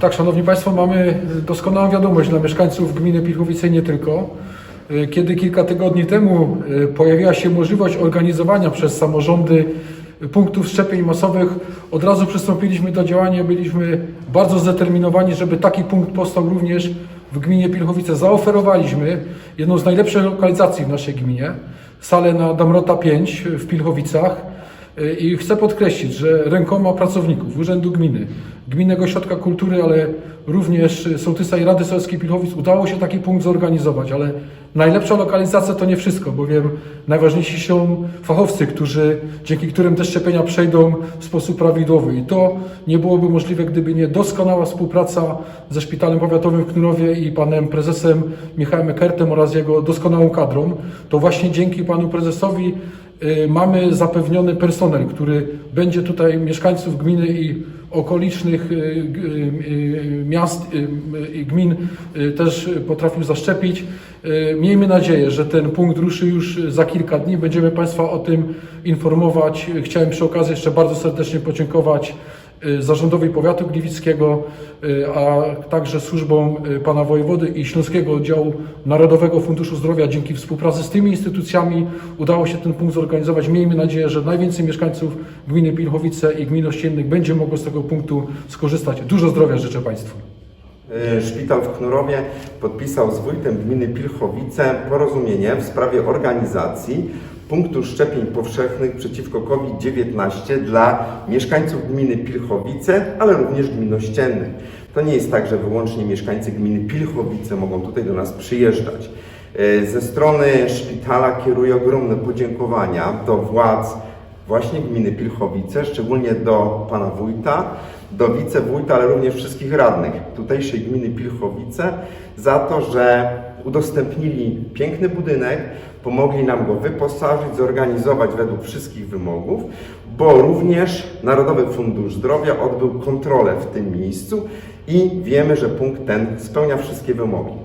Tak, Szanowni Państwo, mamy doskonałą wiadomość dla mieszkańców gminy Pilchowice i nie tylko. Y, Kiedy kilka tygodni temu y, pojawiła się możliwość organizowania przez samorządy punktów szczepień masowych, od razu przystąpiliśmy do działania. Byliśmy bardzo zdeterminowani, żeby taki punkt powstał również w gminie Pilchowice. Zaoferowaliśmy jedną z najlepszych lokalizacji w naszej gminie, salę na Damrota 5 w Pilchowicach. I chcę podkreślić, że rękoma pracowników Urzędu Gminy, Gminnego Ośrodka Kultury, ale również Sołtysa i Rady Sołeckiej Pilchowic udało się taki punkt zorganizować, ale najlepsza lokalizacja to nie wszystko, bowiem najważniejsi są fachowcy, którzy, dzięki którym te szczepienia przejdą w sposób prawidłowy. I to nie byłoby możliwe, gdyby nie doskonała współpraca ze Szpitalem Powiatowym w Knurowie i panem prezesem Michałem Ekertem oraz jego doskonałą kadrą. To właśnie dzięki panu prezesowi mamy zapewniony personel, który będzie tutaj mieszkańców gminy i okolicznych y, y, miast y, i gmin y, też potrafił zaszczepić. Y, Miejmy nadzieję, że ten punkt ruszy już za kilka dni. Będziemy Państwa o tym informować. Chciałem przy okazji jeszcze bardzo serdecznie podziękować y, Zarządowi Powiatu Gliwickiego, y, a także służbom y, Pana Wojewody i Śląskiego Oddziału Narodowego Funduszu Zdrowia. Dzięki współpracy z tymi instytucjami udało się ten punkt zorganizować. Miejmy nadzieję, że najwięcej mieszkańców gminy Pilchowice i gmin ościennych będzie mogło z tego punktu skorzystać. Dużo zdrowia życzę Państwu. Y, Szpital w Knurowie podpisał z wójtem gminy Pilchowice porozumienie w sprawie organizacji punktu szczepień powszechnych przeciwko COVID-19 dla mieszkańców gminy Pilchowice, ale również gmin ościennych. To nie jest tak, że wyłącznie mieszkańcy gminy Pilchowice mogą tutaj do nas przyjeżdżać. Y, Ze strony szpitala kieruję ogromne podziękowania do władz właśnie gminy Pilchowice, szczególnie do pana wójta, do wicewójta, ale również wszystkich radnych tutejszej gminy Pilchowice za to, że udostępnili piękny budynek, pomogli nam go wyposażyć, zorganizować według wszystkich wymogów, bo również Narodowy Fundusz Zdrowia odbył kontrolę w tym miejscu i wiemy, że punkt ten spełnia wszystkie wymogi.